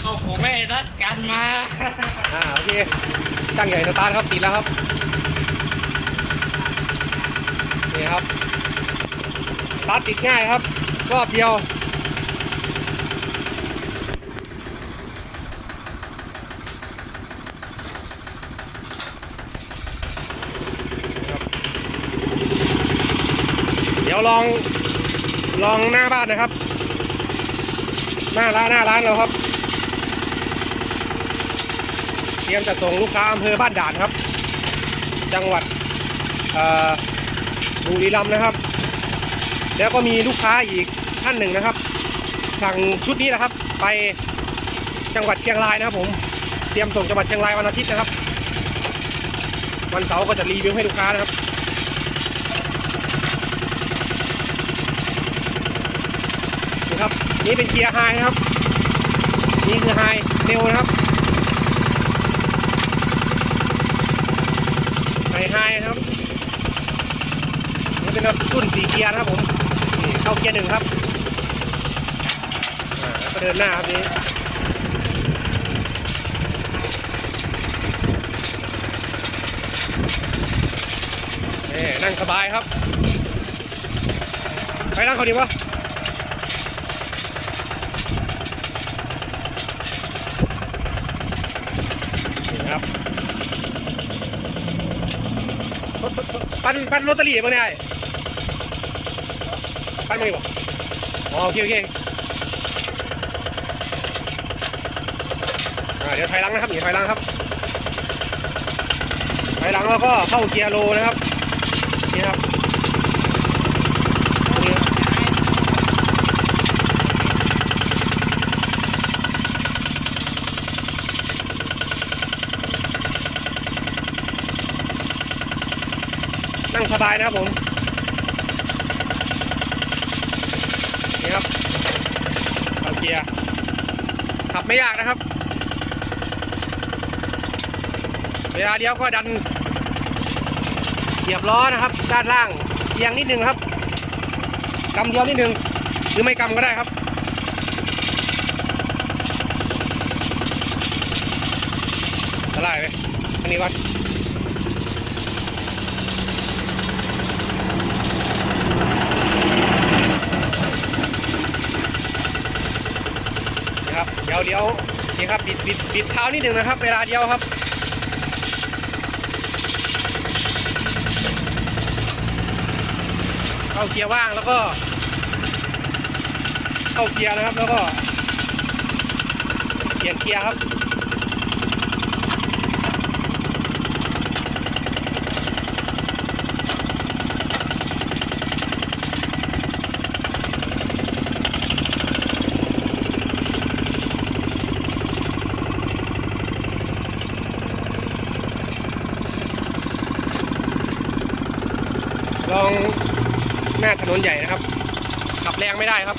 เขาของแม่รัดกันมา อ่าโอเคช่างใหญ่สตาร์ทครับติดแล้วครับนี่ครับสตาร์ทติดง่ายครับ รอบเดียวเดี๋ยวลองลองหน้าบ้านนะครับ หน้าร้านหน้าร้านเราครับ เตรียมจะส่งลูกค้าอำเภอบ้านด่านครับ จังหวัดบุรีรัมย์นะครับ แล้วก็มีลูกค้าอีกท่านหนึ่งนะครับ สั่งชุดนี้นะครับ ไปจังหวัดเชียงรายนะครับ ผมเตรียมส่งจังหวัดเชียงรายวันอาทิตย์นะครับ วันเสาร์ก็จะรีวิวให้ลูกค้านะครับ นี่เป็นเกียร์ไฮนะครับ นี่คือไฮเร็วนะครับไฮไฮนะครับ นี่เป็นรถรุ่นสีเกียร์นะครับผม นี่เข้าเกียร์หนึ่งครับก็เดินหน้าครับนี้นี่นั่งสบายครับ ไปนั่งเขาดีวะนี่ครับ ปั้นปั้นลอตเตอรี่มาเนี่ยไอ้ปั้นมาดิบ่อ๋อโอเคโอเคอ่าเดี๋ยวถอยหลังนะครับเดี๋ยวถอยหลังครับถอยหลังแล้วก็เข้าเกียร์โลนะครับนี่ครับ นั่งสบายนะครับผมนี่ครับเข้าเกียร์ขับไม่ยากนะครับ เวลาเดียวก็ดันเหยียบล้อนะครับ ด้านล่างเอียงนิดนึงครับกำเดียวนิดนึงหรือไม่กำก็ได้ครับอะไรไปอันนี้วัดนะครับ เดี๋ยวเดี๋ยวนี่ครับบิดบิดบิดเท้านิดหนึ่งนะครับ เวลาเดียวครับเข้าเกียร์ว่างแล้วก็ เข้าเกียร์นะครับแล้วก็เปลี่ยนเกียร์ครับ ลองหน้าถนนใหญ่นะครับ ขับแรงไม่ได้ครับ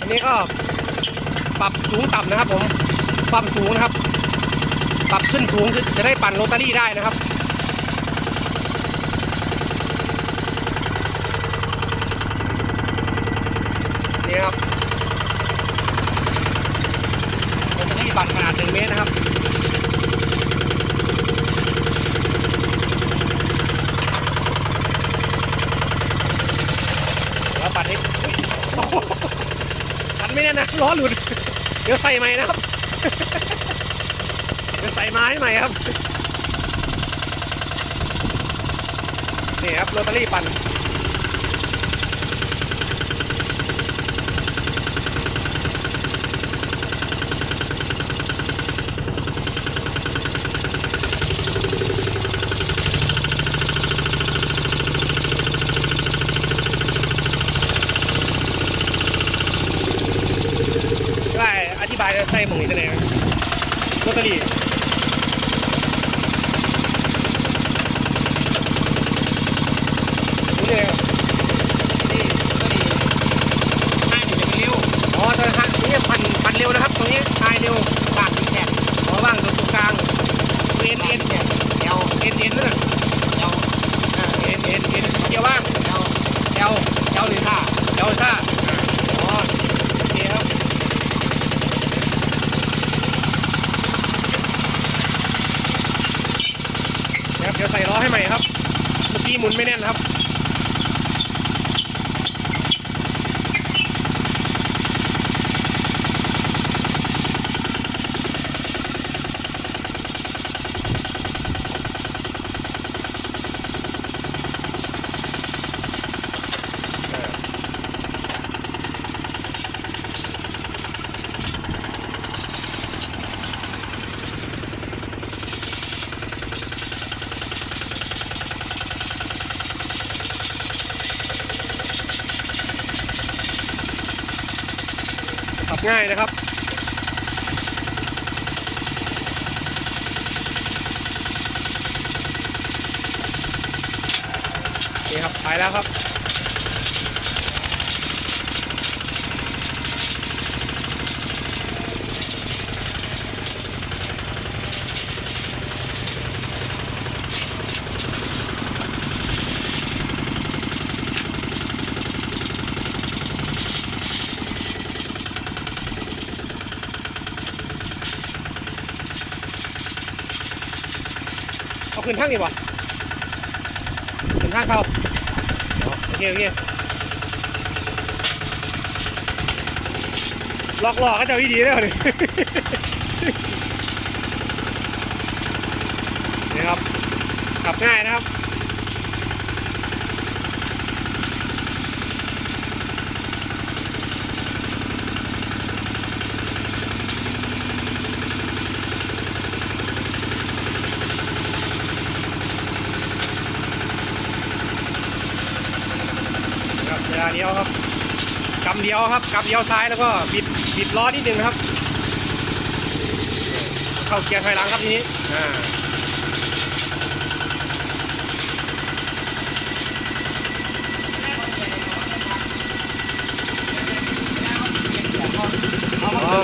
อันนี้ก็ปรับสูงต่ำนะครับ ผมปรับสูงนะครับ ปรับขึ้นสูงจะได้ปั่นโรตารี่ได้นะครับนี่ครับ โรตารี่ปั่นขนาด1เมตรนะครับ แล้วปัดให้อุ๊ยโอ้โหคั น่นะล้อหลุด เดี๋ยวใส่ใหม่นะครับ เดี๋ยวใส่ไม้ใหม่ครับ นี่ครับโรตารี่ปั่น ได้อธิ บายใส่หมองนี้ได้เลยนะโรตอรี่เลยครับ นี่ก็ดีให้หนูจะไปเร็ว อ๋อตอนนี้นี่พันพันเร็วนะครับ ตรงนี้ทายเร็ว ปากมีแฉก อ๋อว่างตรงตรงกลางเอ็นเอ็น แฉกเดียว เอ็นเอ็นนั่นน่ะ เดียว อ่าเอ็นเอ็นเอ็นเกียร์ว่าง กี้หมุนไม่แน่นครับ ขับ ง่ายนะครับ นี่ครับไปแล้วครับ ขึ้นทางนี่บ่ขึ้นทางเขาอ๋อโอเคโอเคหลอกหลอกก็จะวิดีแล้วนี่นี่ครับขับง่ายนะครับ เวลาเลี้ยวครับกำเดียวครับกำเดียวซ้ายแล้วก็บิดบิดล้อนิดนึงนะครับ เข้าเกียร์ถอยหลังครับทีนี้อ่าอ๋อ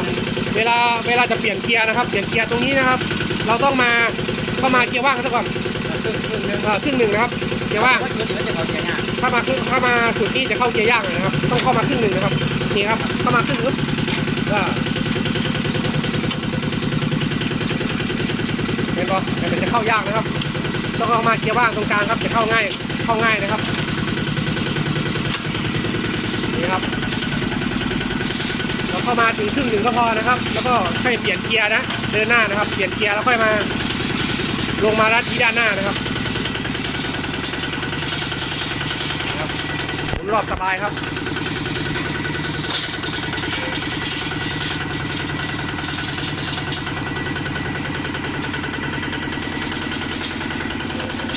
เวลาเวลาจะเปลี่ยนเกียร์นะครับ เปลี่ยนเกียร์ตรงนี้นะครับ เราต้องมาเข้ามาเกียร์ว่างซะก่อน ครึ่งครึ่งหนึงอ่าครึ่งหนึ่งนะครับเกียร์ว่างว่าชุดนี้มันจะเขาเกียร์ยากถ้ามาครึ่งถ้ามาสุดนี่จะเข้าเกียร์ยากเลยนะครับ ต้องเข้ามาครึ่งหนึ่งนะครับ นี่ครับ เข้ามาครึ่งนึงก็เห็นปะแต่มันจะเข้ายากนะครับ ต้องเข้ามาเกียร์ว่างตรงกลางครับ จะเข้าง่าย เข้าง่ายนะครับ นี่ครับ เราเข้ามาถึงครึ่งหนึ่งก็พอนะครับ แล้วก็ค่อยเปลี่ยนเกียร์นะ เดินหน้านะครับ เปลี่ยนเกียร์แล้วค่อยมา ลงมารัดที่ด้านหน้านะครับหมุนรอบสบายครับ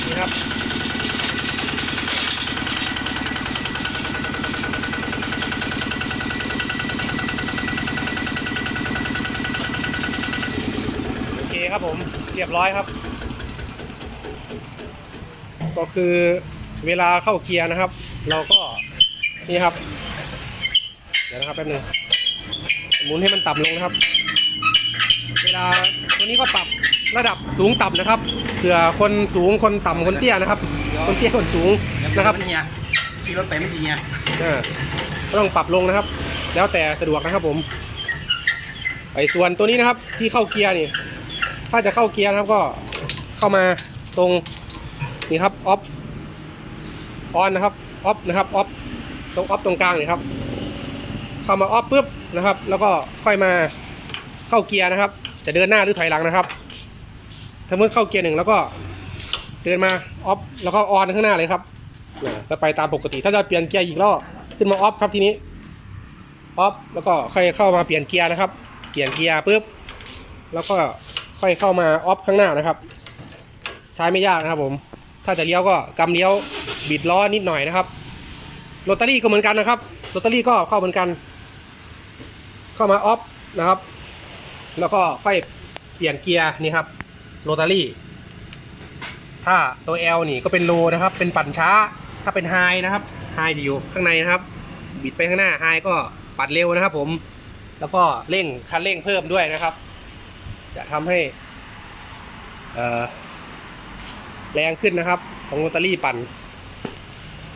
นี่ครับโอเคครับผมเรียบร้อยครับ คือเวลาเข้าเกียร์นะครับ เราก็นี่ครับ เดี๋ยวนะครับแป๊บหนึงหมุนให้มันต่ำลงนะครับ เวลาตัวนี้ก็ปรับระดับสูงต่ำนะครับเผื่อคนสูงคนต่ำคนเตี้ยนะครับ คนเตี้ยคนสูงนะครับมันเฮียขี่รถไปไม่ดีเฮียเออก็ต้องปรับลงนะครับ แล้วแต่สะดวกนะครับผมไอ้ส่วนตัวนี้นะครับที่เข้าเกียร์นี่ ถ้าจะเข้าเกียร์นะครับก็เข้ามาตรง นี่ครับออฟออนนะครับออฟนะครับออฟตรงออฟตรงกลางนี่ครับ เข้ามาออฟปุ๊บนะครับ แล้วก็ค่อยมาเข้าเกียร์นะครับ จะเดินหน้าหรือถอยหลังนะครับถ้าเมื่อเข้าเกียร์หนึ่งแล้วก็เดินมาออฟแล้วก็ออนข้างหน้าเลยครับนะไปตามปกติ ถ้าจะเปลี่ยนเกียร์อีกรอบขึ้นมาออฟครับทีนี้ออฟแล้วก็ค่อยเข้ามาเปลี่ยนเกียร์นะครับ เปลี่ยนเกียร์ปุ๊บแล้วก็ค่อยเข้ามาออฟข้างหน้านะครับ ใช้ไม่ยากนะครับผม ถ้าจะเลี้ยวก็กำเลี้ยวบิดล้อนิดหน่อยนะครับโรตารี่ก็เหมือนกันนะครับโรตารี่ก็เข้าเหมือนกัน เข้ามาออฟนะครับ แล้วก็ค่อยเปลี่ยนเกียร์นี่ครับโรตารี่ ถ้าตัว L นี่ก็เป็นโลนะครับ เป็นปั่นช้า ถ้าเป็นไฮนะครับไฮจะอยู่ข้างในนะครับ บิดไปข้างหน้าไฮก็ปัดเร็วนะครับ ผม แล้วก็เร่งคันเร่งเพิ่มด้วยนะครับ จะทำให้เอ่อ แรงขึ้นนะครับ ของโรตารี่ปั่น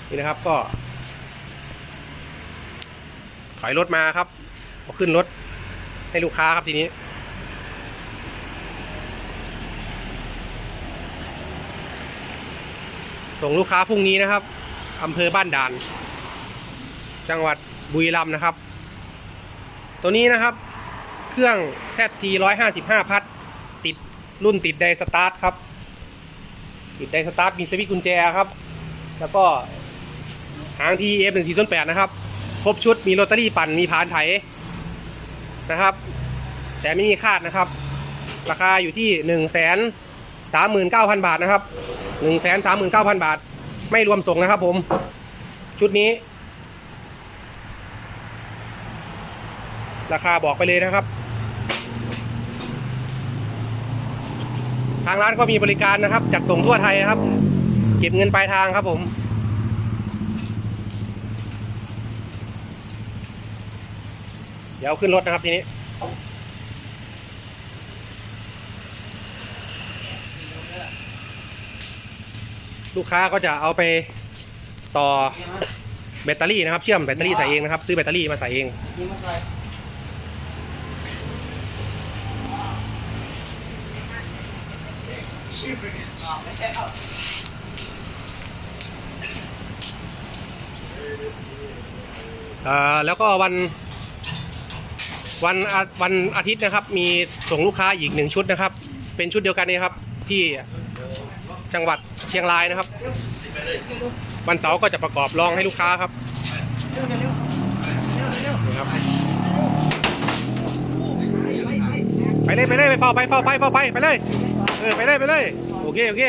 นี่นะครับก็ ถอยรถมาครับเอาขึ้นรถให้ลูกค้าครับทีนี้ ส่งลูกค้าพรุ่งนี้นะครับอำเภอบ้านด่าน จังหวัดบุรีรัมย์นะครับ ตัวนี้นะครับเครื่อง ZT 155 พัดติดรุ่นติดไดสตาร์ทครับ ติดไดสตาร์ทมีสวิตช์กุญแจครับ แล้วก็หาง TF 1 4 8นะครับ ครบชุดมีโรตารี่ปั่นมีผานไถนะครับ แต่ไม่มีคาดนะครับ ราคาอยู่ที่1นึ่งแสนสามหมื่นเก้าพันบาทนะครับ1นึ่งแสนสามหมื่นเก้าพันบาท ไม่รวมส่งนะครับผม ชุดนี้ ราคาบอกไปเลยนะครับ ทางร้านก็มีบริการนะครับ จัดส่งทั่วไทยครับ เก็บเงินปลายทางครับผมเดี๋ยวขึ้นรถนะครับทีนี้ ลูกค้าก็จะเอาไปต่อแบตเตอรี่นะครับ เชื่อมแบตเตอรี่ใส่เองนะครับ ซื้อแบตเตอรี่มาใส่เอง อ่อแล้วก็วันวันวันอาทิตย์นะครับ มีส่งลูกค้าอีกหนึ่งชุดนะครับ เป็นชุดเดียวกันนี้ครับที่จังหวัดเชียงรายนะครับ วันเสาร์ก็จะประกอบรองให้ลูกค้าครับนี่ครับไปเลยไปเลยไปเฝ้าไปเฝ้าไปเฝ้าไปไปเลย ออไปเลยไปเลยโอเค โอเค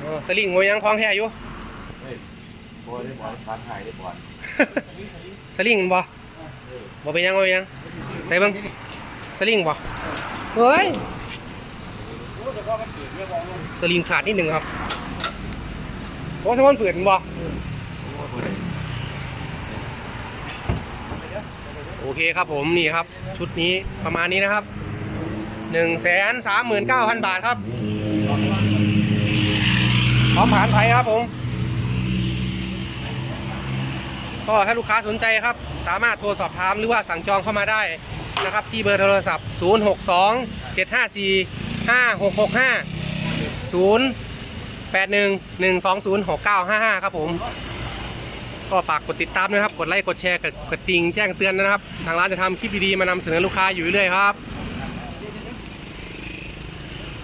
เออสลิงงวยยังคล้องแท้อยู่เฮ้ยบอลได้บอลฟันหายได้บอลสลิงบ่บ่เป็นยังบ่เป็นยังใส่เบิ่งสลิงบ่เฮ้ยสลิงขาดนิดหนึ่งครับโอ้สมอนฝืนบ่ โอเคครับผมนี่ครับ ชุดนี้ประมาณนี้นะครับหนึ่งแสนสามหมื่นเก้าพันบาทครับพร้อมผ่านไทยครับผม ก็ถ้าลูกค้าสนใจครับ สามารถโทรสอบถามหรือว่าสั่งจองเข้ามาได้นะครับ ที่เบอร์โทรศัพท์ 062 754 5665 081 120 6955 ครับผม ก็ฝากกดติดตามด้วยนะครับ กดไลค์กดแชร์กดกดติงแจ้งเตือนนะครับ ทางร้านจะทำคลิปดีๆมานำเสนอลูกค้าอยู่เรื่อยๆครับ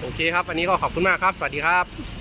โอเคครับ อันนี้ก็ขอบคุณมากครับ สวัสดีครับ